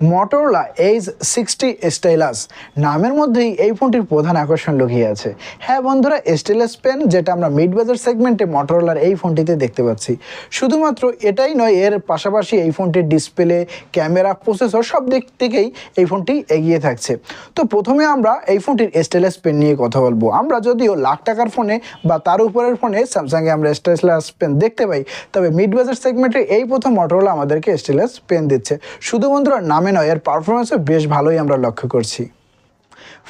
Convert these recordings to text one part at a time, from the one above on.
Motorola H sixty stylus নামের মধ্যেই এই ফোনটির প্রধান আকর্ষণ লুকিয়ে আছে। হ্যাঁ বন্ধুরা স্টাইলাস পেন যেটা আমরা মিড বাজার সেগমেন্টে মটোরোলার এই ফোনটিতে দেখতে পাচ্ছি। শুধুমাত্র এটাই নয়, এর পাশাপাশি এই ফোনটির ডিসপ্লে ক্যামেরা প্রসেসর সব দিক থেকেই এই ফোনটি এগিয়ে থাকছে। তো প্রথমে আমরা এই ফোনটির স্টাইলাস পেন নিয়ে কথা বলব। আমরা যদিও লাখ টাকার ফোনে বা তার উপরের ফোনে স্যামসাংয়ে আমরা স্টাইলাস পেন দেখতে পাই, তবে মিড বাজার সেগমেন্টে এই প্রথম মটোরোলা আমাদেরকে স্টাইলাস পেন দিচ্ছে। শুধু বন্ধুরা নামে নয়, এর পারফরমেন্সও বেশ ভালোই আমরা লক্ষ্য করছি।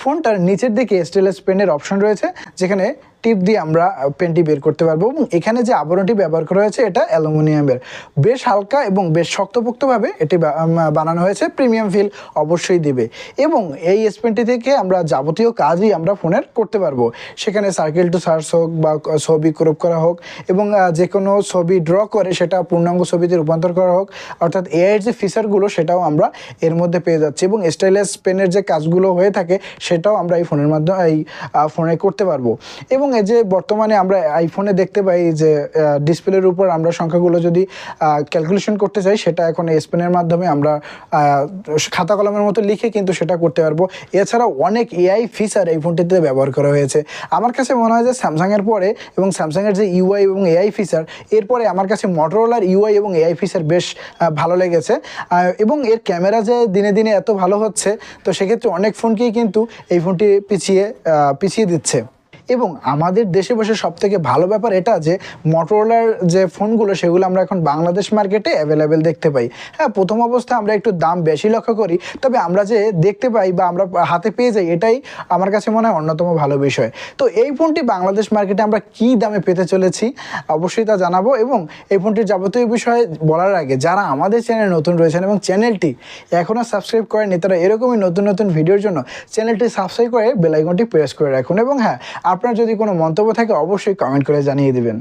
ফোনটার নিচের দিকে স্টেলেস পেনের অপশন রয়েছে, যেখানে টিপ দিয়ে আমরা পেনটি বের করতে পারব। এবং এখানে যে আবরণটি ব্যবহার করা হয়েছে, এটা অ্যালুমিনিয়ামের। বেশ হালকা এবং বেশ শক্তপোক্তভাবে এটি বানানো হয়েছে, প্রিমিয়াম ফিল অবশ্যই দিবে। এবং এই এস পেনটি থেকে আমরা যাবতীয় কাজই আমরা ফোনের করতে পারব। সেখানে সার্কেল টু সার্চ হোক বা ছবি ক্রপ করা হোক এবং যে কোনো ছবি ড্র করে সেটা পূর্ণাঙ্গ ছবিতে রূপান্তর করা হোক, অর্থাৎ এআইয়ের যে ফিচারগুলো সেটাও আমরা এর মধ্যে পেয়ে যাচ্ছি এবং স্টাইলেস পেনের যে কাজগুলো হয়ে থাকে, সেটাও আমরা এই ফোনের মাধ্যমে, এই ফোনে করতে পারব। এবং এই যে বর্তমানে আমরা আইফোনে দেখতে পাই যে ডিসপ্লের উপর আমরা সংখ্যাগুলো যদি ক্যালকুলেশন করতে চাই, সেটা এখন এই স্পেনের মাধ্যমে আমরা খাতা কলমের মতো লিখে কিন্তু সেটা করতে পারব। এছাড়াও অনেক এআই ফিচার এই ফোনটিতে ব্যবহার করা হয়েছে। আমার কাছে মনে হয় যে স্যামসাংয়ের পরে এবং স্যামসাংয়ের যে ইউআই এবং এআই ফিচার এরপরে আমার কাছে মটোরোলার ইউআই এবং এআই ফিচার বেশ ভালো লেগেছে। এবং এর ক্যামেরা যে দিনে দিনে এত ভালো হচ্ছে, তো সেক্ষেত্রে অনেক ফোনকেই কিন্তু এই ফোনটি পিছিয়ে পিছিয়ে দিচ্ছে। এবং আমাদের দেশে বসে সব থেকে ভালো ব্যাপার এটা যে মটোরোলার যে ফোনগুলো, সেগুলো আমরা এখন বাংলাদেশ মার্কেটে অ্যাভেলেবেল দেখতে পাই। হ্যাঁ প্রথম অবস্থায় আমরা একটু দাম বেশি লক্ষ্য করি, তবে আমরা যে দেখতে পাই বা আমরা হাতে পেয়ে যাই, এটাই আমার কাছে মনে হয় অন্যতম ভালো বিষয়। তো এই ফোনটি বাংলাদেশ মার্কেটে আমরা কী দামে পেতে চলেছি, অবশ্যই তা জানাব এবং এই ফোনটির যাবতীয় বিষয়ে বলার আগে যারা আমাদের চ্যানেলে নতুন রয়েছেন এবং চ্যানেলটি এখনও সাবস্ক্রাইব করেনি তারা এরকমই নতুন নতুন ভিডিওর জন্য চ্যানেলটি সাবস্ক্রাইব করে বেলাইকনটি প্রেস করে রাখুন। এবং হ্যাঁ আপনার যদি কোনো মন্তব্য থাকে অবশ্যই কমেন্ট করে জানিয়ে দিবেন।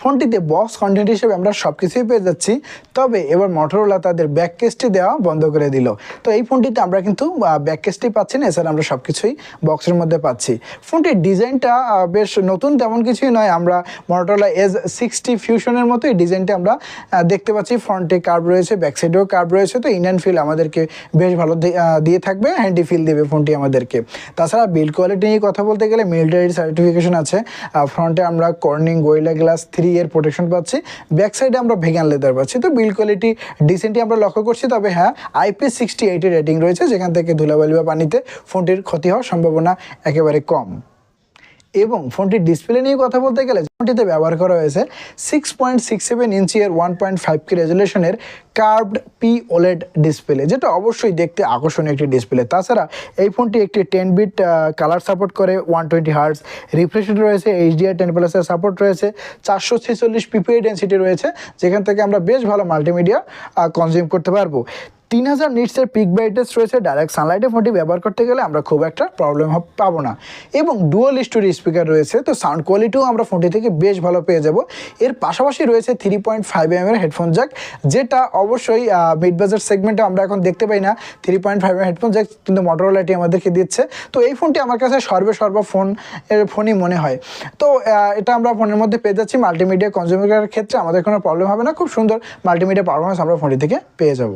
ফোনটিতে বক্স কন্টেন্ট হিসেবে আমরা সব কিছুই পেয়ে যাচ্ছি। তবে এবার মটোরোলা তাদের ব্যাক কেসটি দেওয়া বন্ধ করে দিল। তো এই ফোনটিতে আমরা কিন্তু ব্যাক কেসটি পাচ্ছি না, এছাড়া আমরা সব কিছুই বক্সের মধ্যে পাচ্ছি। ফোনটির ডিজাইনটা বেশ নতুন তেমন কিছুই নয়, আমরা মটোরোলা এজ সিক্সটি ফিউশনের মতো এই ডিজাইনটা আমরা দেখতে পাচ্ছি। ফ্রন্টে কার্ভ রয়েছে ব্যাক সাইডেও কার্ভ রয়েছে, তো ইন্ডিয়ান ফিল আমাদেরকে বেশ ভালো দিয়ে থাকবে হ্যান্ডি ফিল দেবে ফোনটি আমাদেরকে। তাছাড়া বিল্ড কোয়ালিটি নিয়ে কথা বলতে গেলে মিলিটারি সার্টিফিকেশন আছে। ফ্রন্টে আমরা কর্নিং গোয়েলা গ্লাস থ্রি এর প্রোটেকশন পাচ্ছি। ব্যাক সাইডে আমরা ভেগান লেদার পাচ্ছি। তো বিল কোয়ালিটি ডিসেন্টলি আমরা লক্ষ্য করছি। তবে হ্যাঁ আইপি সিক্সটি এইটের রেটিং রয়েছে। যেখান থেকে ধুলাবালি বা পানিতে ফোনটির ক্ষতি হওয়ার সম্ভাবনা একেবারে কম। এবং ফোনটির ডিসপ্লে নিয়ে কথা বলতে গেলে ফোনটিতে ব্যবহার করা হয়েছে six point six seven inch এর ওয়ান পয়েন্ট ফাইভ কে রেজুলেশনের কার্ভড পি ওলেড ডিসপ্লে যেটা অবশ্যই দেখতে আকর্ষণীয় একটি ডিসপ্লে তাছাড়া এই ফোনটি একটি টেন বিট কালার সাপোর্ট করে ওয়ান টোয়েন্টি হার্টস রিফ্রেশ রয়েছে এইচডিআর টেন প্লাসের সাপোর্ট রয়েছে, চারশো ছেচল্লিশ পিপিআই ডেন্সিটি রয়েছে, যেখান থেকে আমরা বেশ ভালো মাল্টিমিডিয়া কনজিউম করতে পারব। তিন হাজার নিটসের পিক ব্রাইটনেস রয়েছে। ডাইরেক্ট সানলাইটে ফোনটি ব্যবহার করতে গেলে আমরা খুব একটা প্রবলেম পাবো না। এবং ডুয়াল স্টোরি স্পিকার রয়েছে, তো সাউন্ড কোয়ালিটিও আমরা ফোনটি থেকে বেশ ভালো পেয়ে যাব। এর পাশাপাশি রয়েছে থ্রি পয়েন্ট ফাইভ এম এর হেডফোন জ্যাক যেটা অবশ্যই মিড বাজার সেগমেন্টে আমরা এখন দেখতে পাই না। Three point five M headphone jack কিন্তু মোটরোলাটি আমাদেরকে দিচ্ছে। তো এই ফোনটি আমার কাছে সর্বে সর্ব ফোন, এর ফোনই মনে হয়। তো এটা আমরা ফোনের মধ্যে পেয়ে যাচ্ছি। মাল্টিমিডিয়া কনজিউমারের ক্ষেত্রে আমাদের কোনো প্রবলেম হবে না। খুব সুন্দর মাল্টিমিডিয়া পারফরমেন্স আমরা ফোনটি থেকে পেয়ে যাব।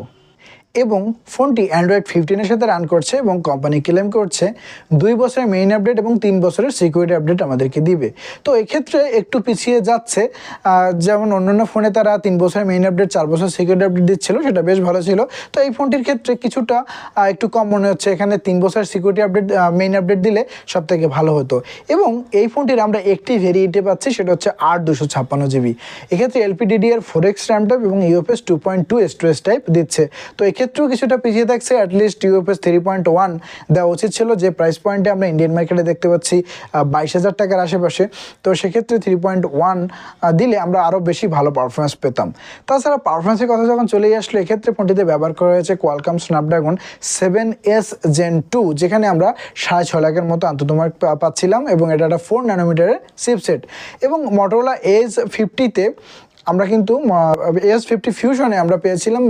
এবং ফোনটি অ্যান্ড্রয়েড ফিফটিনের সাথে রান করছে এবং কোম্পানি ক্লেম করছে, দুই বছরের মেইন আপডেট এবং তিন বছরের সিকিউরিটি আপডেট আমাদেরকে দিবে। তো এক্ষেত্রে একটু পিছিয়ে যাচ্ছে যেমন অন্যান্য ফোনে তারা তিন বছরের মেইন আপডেট চার বছর সিকিউরিটি আপডেট দিচ্ছিল, সেটা বেশ ভালো ছিল। তো এই ফোনটির ক্ষেত্রে কিছুটা একটু কম মনে হচ্ছে। এখানে তিন বছরের সিকিউরিটি আপডেট মেইন আপডেট দিলে সব থেকে ভালো হতো। এবং এই ফোনটির আমরা একটি ভেরিয়েন্টে পাচ্ছি, সেটা হচ্ছে আট দুশো ছাপ্পান্ন জিবি। এক্ষেত্রে এলপিডিডি এর ফোর এক্স র্যাম টাইপ এবং UFS two point two storage type দিচ্ছে। তো এক্ষেত্রেও কিছুটা পিছিয়ে থাকছে at least UFS three point one দেওয়া উচিত ছিল, যে প্রাইস পয়েন্টে আমরা ইন্ডিয়ান মার্কেটে দেখতে পাচ্ছি বাইশ হাজার টাকার আশেপাশে। তো সেক্ষেত্রে থ্রি পয়েন্ট ওয়ান দিলে আমরা আরও বেশি ভালো পারফরমেন্স পেতাম। তাছাড়া পারফরমেন্সের কথা যখন চলে আসলো, এক্ষেত্রে ফোনটিতে ব্যবহার করা হয়েছে Qualcomm Snapdragon seven S gen two যেখানে আমরা সাড়ে ছ লাখের মতো আন্তঃমার্ক পাচ্ছিলাম এবং এটা একটা ফোর ন্যানোমিটারের চিপসেট এবং মোটোলা এজ ফিফটিতে আমরা কিন্তু এস ফিফটি ফিউশনে আমরা পেয়েছিলাম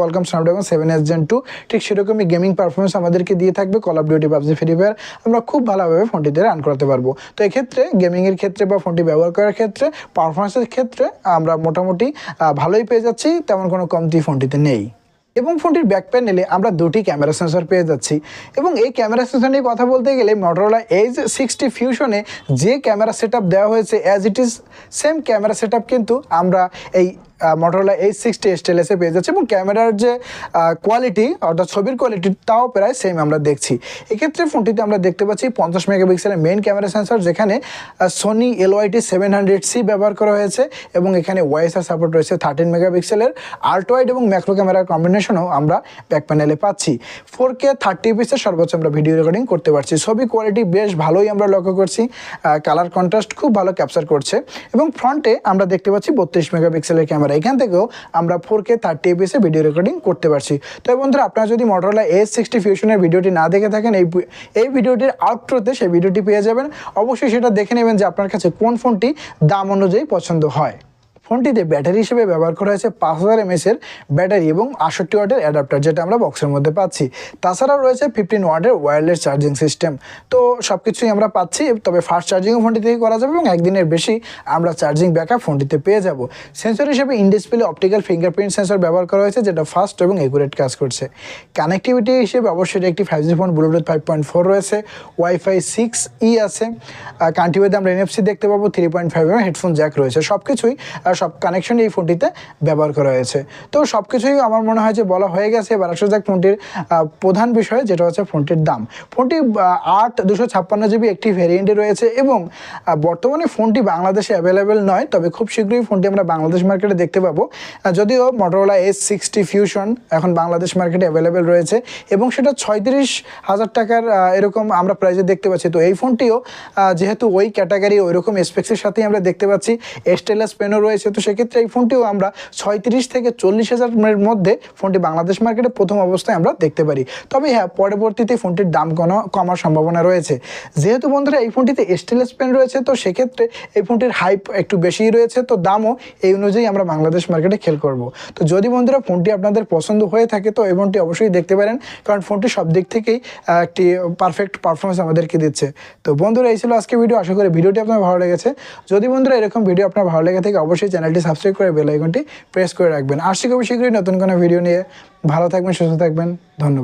Qualcomm Snapdragon seven S gen two ঠিক সেরকমই গেমিং পারফরমেন্স আমাদেরকে দিয়ে থাকবে Call of Duty PUBG Free Fire আমরা খুব ভালোভাবে ফোনটিতে রান করাতে পারব। তো এক্ষেত্রে গেমিংয়ের ক্ষেত্রে বা ফোনটি ব্যবহার করার ক্ষেত্রে পারফরমেন্সের ক্ষেত্রে আমরা মোটামুটি ভালোই পেয়ে যাচ্ছি, তেমন কোনো কমতি ফোনটিতে নেই। এবং ফোনটির ব্যাক প্যানেলে আমরা দুটি ক্যামেরা সেন্সর পেয়ে যাচ্ছি। এবং এই ক্যামেরা সেন্সর নিয়ে কথা বলতে গেলে মটোরোলা এইচ সিক্সটি ফিউশনে যে ক্যামেরা সেট দেওয়া হয়েছে as it is same camera set কিন্তু আমরা এই মটোরোলা এইচ সিক্সটি স্টেলেসে পেয়ে যাচ্ছে এবং ক্যামেরার যে কোয়ালিটি অর্থাৎ ছবির কোয়ালিটি তাও প্রায় সেম আমরা দেখছি। এক্ষেত্রে ফোনটিতে আমরা দেখতে পাচ্ছি পঞ্চাশ মেগাপিক্সেলের মেইন ক্যামেরা সেন্সর যেখানে Sony LYT seven hundred C ব্যবহার করা হয়েছে এবং এখানে ওয়াইএসআর সাপোর্ট রয়েছে থার্টিন মেগাপিক্সেলের। আল্ট্রয়েড এবং ম্যাক্রো ক্যামেরার কম্বিনেশনও আমরা ব্যাক প্যানেলে পাচ্ছি। ফোর কে থার্টি পিসের সর্বোচ্চ আমরা ভিডিও রেকর্ডিং করতে পারছি। ছবি কোয়ালিটি বেশ ভালোই আমরা লক্ষ্য করছি। কালার কন্ট্রাস্ট খুব ভালো ক্যাপচার করছে এবং ফ্রন্টে আমরা দেখতে পাচ্ছি বত্রিশ মেগাপিক্সেলের ক্যামেরা এখান থেকেও আমরা ফোর কে থার্টি এপিএসে ভিডিও রেকর্ডিং করতে পারছি। তো বন্ধুরা, আপনারা যদি মোটরলা এস সিক্সটি ফিউশনের ভিডিওটি না দেখে থাকেন, এই এই ভিডিওটির আউটরোতে সেই ভিডিওটি পেয়ে যাবেন। অবশ্যই সেটা দেখে নেবেন যে আপনার কাছে কোন ফোনটি দাম অনুযায়ী পছন্দ হয়। ফোনটিতে ব্যাটারি হিসেবে ব্যবহার করা হয়েছে পাঁচ হাজার এমএসের ব্যাটারি এবং আষট্টি ওয়াটের অ্যাডাপ্টার, যেটা আমরা বক্সের মধ্যে পাচ্ছি। তাছাড়াও রয়েছে ফিফটিন ওয়াটের ওয়্যারলেস চার্জিং সিস্টেম তো সব কিছুই আমরা পাচ্ছি, তবে ফাস্ট চার্জিংও ফোনটি থেকে করা যাবে এবং একদিনের বেশি আমরা চার্জিং ব্যাকআপ ফোনটিতে পেয়ে যাব। সেন্সর হিসেবে in display optical fingerprint sensor ব্যবহার করা হয়েছে, যেটা ফাস্ট এবং একুরেট কাজ করছে। কানেক্টিভিটি হিসেবে অবশ্যই একটি five G phone Bluetooth five point four রয়েছে ওয়াইফাই সিক্স ই আছে। কান্ট্রিওয়েতে আমরা এনএফসি দেখতে পাবো থ্রি পয়েন্ট ফাইভ এবং হেডফোন জ্যাক রয়েছে। সব কিছুই সব কানেকশন এই ফোনটিতে ব্যবহার করা হয়েছে। তো সব কিছুই আমার মনে হয় যে বলা হয়ে গেছে। এবার আসা যাক ফোনটির প্রধান বিষয়, যেটা হচ্ছে ফোনটির দাম। ফোনটি আট দুশো ছাপ্পান্ন জিবি একটি ভেরিয়েন্টে রয়েছে এবং বর্তমানে ফোনটি বাংলাদেশে অ্যাভেলেবেল নয়, তবে খুব শীঘ্রই ফোনটি আমরা বাংলাদেশ মার্কেটে দেখতে পাবো। যদিও মোটরোলা এস সিক্সটি ফিউশন এখন বাংলাদেশ মার্কেটে অ্যাভেলেবেল রয়েছে এবং সেটা ছয়ত্রিশ হাজার টাকার এরকম আমরা প্রাইজে দেখতে পাচ্ছি। তো এই ফোনটিও যেহেতু ওই ক্যাটাগরি ওই রকম স্পেক্সের সাথেই আমরা দেখতে পাচ্ছি। এস্টেলাস পেনও রয়েছে তো সেক্ষেত্রে এই ফোনটিও আমরা ছয়ত্রিশ থেকে চল্লিশ হাজারের মধ্যে ফোনটি বাংলাদেশ মার্কেটে প্রথম অবস্থায় আমরা দেখতে পারি। তবে হ্যাঁ পরবর্তীতে ফোনটির দাম কোনো কমার সম্ভাবনা রয়েছে। যেহেতু বন্ধুরা, এই ফোনটিতে স্টেনলেস পেন রয়েছে, তো সেক্ষেত্রে এই ফোনটির হাইপ একটু বেশিই রয়েছে, তো দামও এই অনুযায়ী আমরা বাংলাদেশ মার্কেটে খেল করব। তো যদি বন্ধুরা ফোনটি আপনাদের পছন্দ হয়ে থাকে, তো এই ফোনটি অবশ্যই দেখতে পারেন, কারণ ফোনটি সব দিক থেকেই একটি পারফেক্ট পারফরমেন্স আমাদেরকে দিচ্ছে। তো বন্ধুরা, এই ছিল আজকে ভিডিও আশা করি ভিডিওটি আপনার ভালো লেগেছে। যদি বন্ধুরা এরকম ভিডিও আপনার ভালো লেগে থাকে, অবশ্যই চ্যানেলটি সাবস্ক্রাইব করে বেল আইকনটি প্রেস করে রাখবেন। আর শীঘ্র শীঘ্রই নতুন কোনো ভিডিও নিয়ে। ভালো থাকবেন, সুস্থ থাকবেন। ধন্যবাদ।